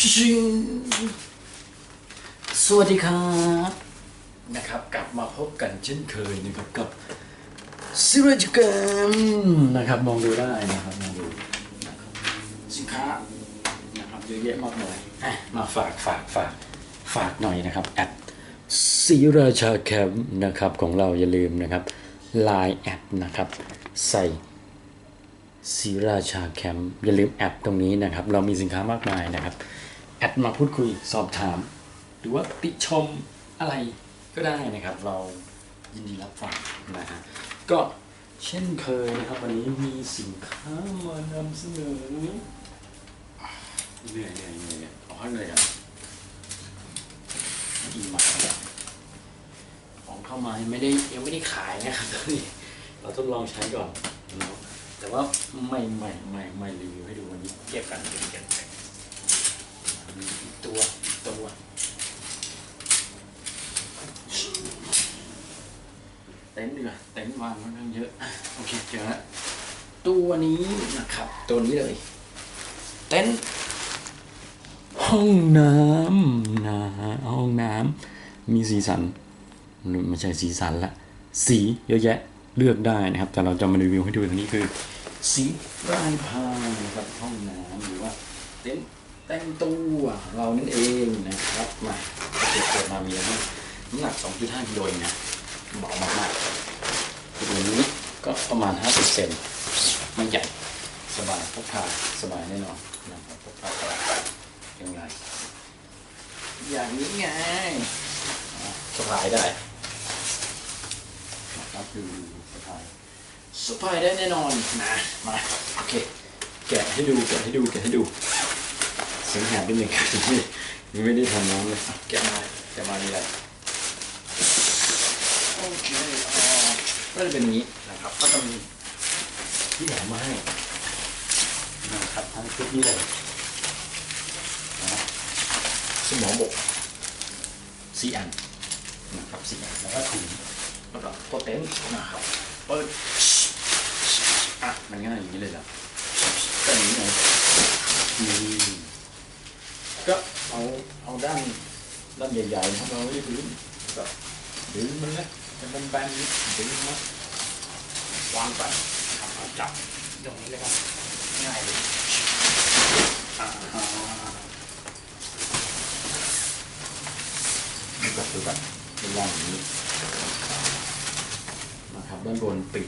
ชิงสวัสดีครับนะครับ กลับมาพบกันเช่นเคยนะครับกับซิรจกรรมนะครับมองดูได้นะครับมองดูนะครับสินค้านะครับเยอะแยะมากมายมาฝากฝากฝากฝากหน่อยนะครับแอดซีราชาแคมป์นะครับของเราอย่าลืมนะครับ Line แอดนะครับใส่ศรีราชาแคมป์อย่าลืมแอดตรงนี้นะครับ เรามีสินค้ามากมายนะครับ แอดมาพูดคุยสอบถาม หรือว่าติชมอะไรก็ได้นะครับ เรายินดีรับฟังนะฮะก็เช่นเคยนะครับ วันนี้มีสินค้ามานำเสนอเหนื่อยเหนื่อยเหนื่อยเนี่ยอ๋อเหนื่อยอะอีมาของเข้ามายังไม่ได้ยังไม่ได้ขายนะครับตอนนี้เราทดลองใช้ก่อนแต่ว่าไม่ไม่ไม่ไม่รีวิวให้ดูวันนี้เก็บกันเก็บกัน ตัวตัวเต็นท์ดีกว่าเต็นท์วางค่อนข้างเยอะโอเคเจอแล้วตัวนี้นะครับ ตัวนี้เลย เต็นท์ห้องน้ำนะฮะห้องน้ำมีสีสันไม่ใช่สีสันละ สีเยอะแยะเลือกได้นะครับ แต่เราจะมารีวิวให้ดูตรงนี้คือ สีร่างพายนะครับห้องน้ำหรือว่าเต็นท์ แต่งตัวของเรานั่นเองนะครับมาโอเคเกิดมามีแล้วนะน้ำหนัก 2.5กิโลเองนะเบามากๆตัวนี้ก็ประมาณ 50 เซนไม่ใหญ่สบายพกพาสบายแน่นอนนะครับพกพาสบายยังไง อย่างนี้ไงอะสบายได้นะครับดูสะพายสะพายได้แน่นอนนะมาโอเคแกะให้ดูแกะให้ดูแกะให้ดู เสียงแหบนิดหนึ่งครับยังไม่ยังไม่ได้ทำน้ำเลยอะแกะมาแกะมามีอะไรโอเคอ่าก็จะเป็นอย่างนี้นะครับก็จะมีที่แถมมาให้นะครับทั้งชุดนี้เลยนะสมองบกสี่อันนะครับสี่อันแล้วก็ถุงแล้วก็โปรเต็นนะครับเปิดอะมันง่ายอย่างนี้เลยเหรอก็อย่างนี้ไงนี่ ก็เอาเอาด้านด้านใหญ่ๆนะครับเราไม่ได้พื้นก็ดึงมันนะเป็นแบนๆนี้ดึงมาวางไปนะครับเอาจับตรงนี้เลยครับง่ายเลยอ่าฮะดูกันดูกันเป็นร่างอย่างนี้นะครับด้านบนปิด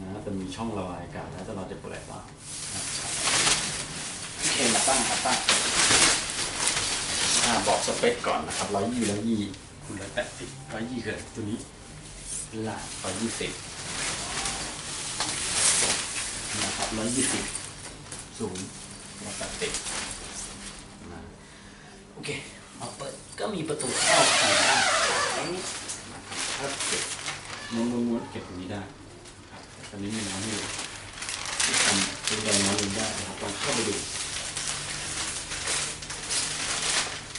นะจะมีช่องระบายอากาศแล้วแต่เราจะเปิดว่านะครับโอเคมาตั้งมาตั้งอ่า บอกสเปคก่อนนะครับร้อยยี่ร้อยยี่คุณร้อยแปดสิบร้อยยี่คืออะไรตัวนี้ล่าร้อยยี่สิบนะครับร้อยยี่สิบศูนย์ร้อยแปดสิบนะโอเคมาเปิดก็มีประตูเข้าข้างหน้าตรงนี้นะครับเก็บม้วนม้วนม้วนเก็บตรงนี้ได้ครับตอนนี้มีน้ำอยู่ที่ทำเป็นแดงน้ำอยู่ได้นะครับลองเข้าไปดู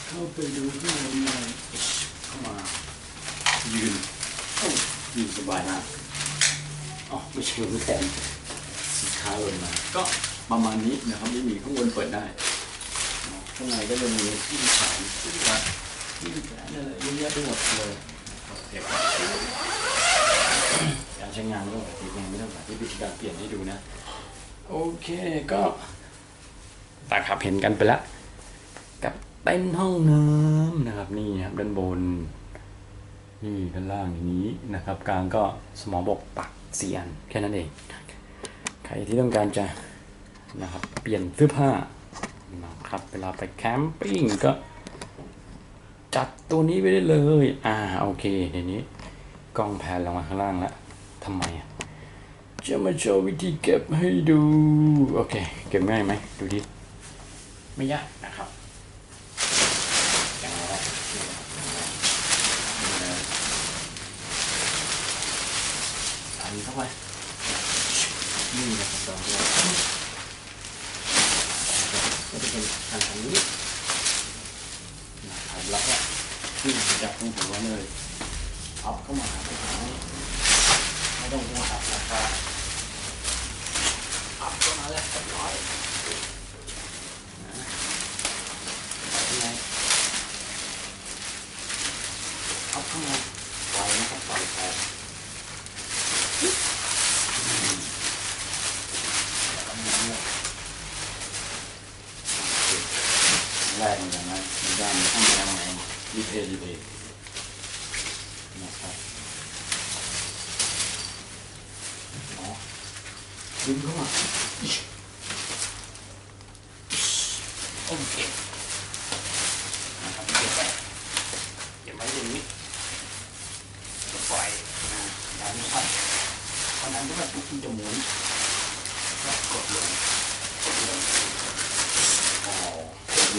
เข้าไปดูข้างในหน่อยเข้ามา ยืนโอ้ยืนสบายมากอ๋อไม่ใช่รถแทนสินค้าลงมา ก็ประมาณนี้นะครับไม่มีข้างบนเปิดได้ข้างในก็จะมีที่ขายที่วัดที่แขวนอะไรเยอะแยะไปหมดเลยเก็บการใช้งานไม่ต้องปฏิบัติไม่ต้องปฏิบัติการเปลี่ยนให้ดูนะ โอเคก็ตาขับเห็นกันไปแล้ว เต้นห้องน้ำนะครับนี่ครับด้านบนนี่ด้านล่างอย่างนี้นะครับ กลางก็สมองบกปักเสียนแค่นั้นเอง ใครที่ต้องการจะนะครับเปลี่ยนเสื้อผ้านะครับเวลาไปแคมปิ้งก็จัดตัวนี้ไปได้เลย อ่าโอเคเดี๋ยวนี้กล้องแพนลงมาข้างล่างแล้วทำไมอะจะมาโชว์วิธีเก็บให้ดู โอเค เก็บง่ายไหมดูดิ ไม่ยากนะครับอย่างไรนะนี่เลยอันนี้เข้า ไปนี่นะครับสองตัวก็จะเป็นอันนี้นะครับแล้วก็ขึ้นจากตรงหัวเลยเอาเข้ามาหาไปหาไม่ต้องห่วงครับราคาอัพเข้ามาแล้วเรียบร้อยนะ แรกเหมือนกันนะในด้านข้างในไ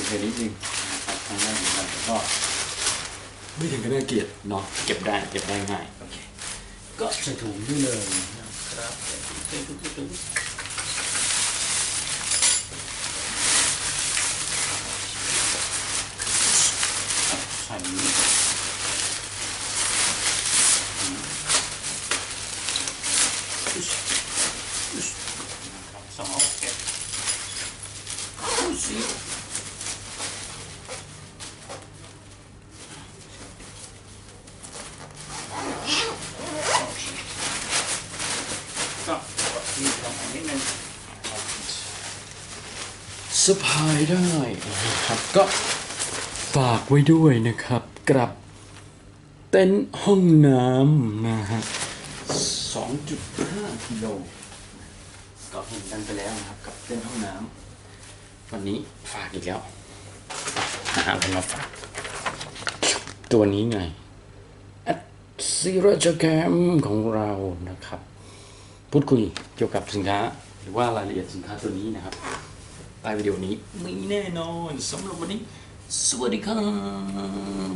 เพลงนิดนึงนะครับทางด้านเหมือนกันแต่ก็ไม่ถึงกับน่าเกลียดเนาะเก็บได้เก็บได้ง่ายโอเคก็ใส่ถุงนี่เลยนะครับใส่ถุงใส่ถุงใส่ถุงใส่นี่อึ๊ชอึ๊ชนะครับสองเก็บ see. ก็มี ลงไปนิดนึงสะพายได้นะครับก็ฝากไว้ด้วยนะครับกับเต็นท์ห้องน้ำนะฮะ2.5กิโลก็เห็นกันไปแล้วนะครับกับเต็นท์ห้องน้ำวันนี้ฝากอีกแล้วหาอะไรมาฝาก ตัวนี้ไงแอดซีโรจแกมของเรานะครับ พูดคุยเกี่ยวกับสินค้า หรือว่ารายละเอียดสินค้าตัวนี้นะครับใต้วิดีโอนี้มีแน่นอนสำหรับวันนี้ สวัสดีครับ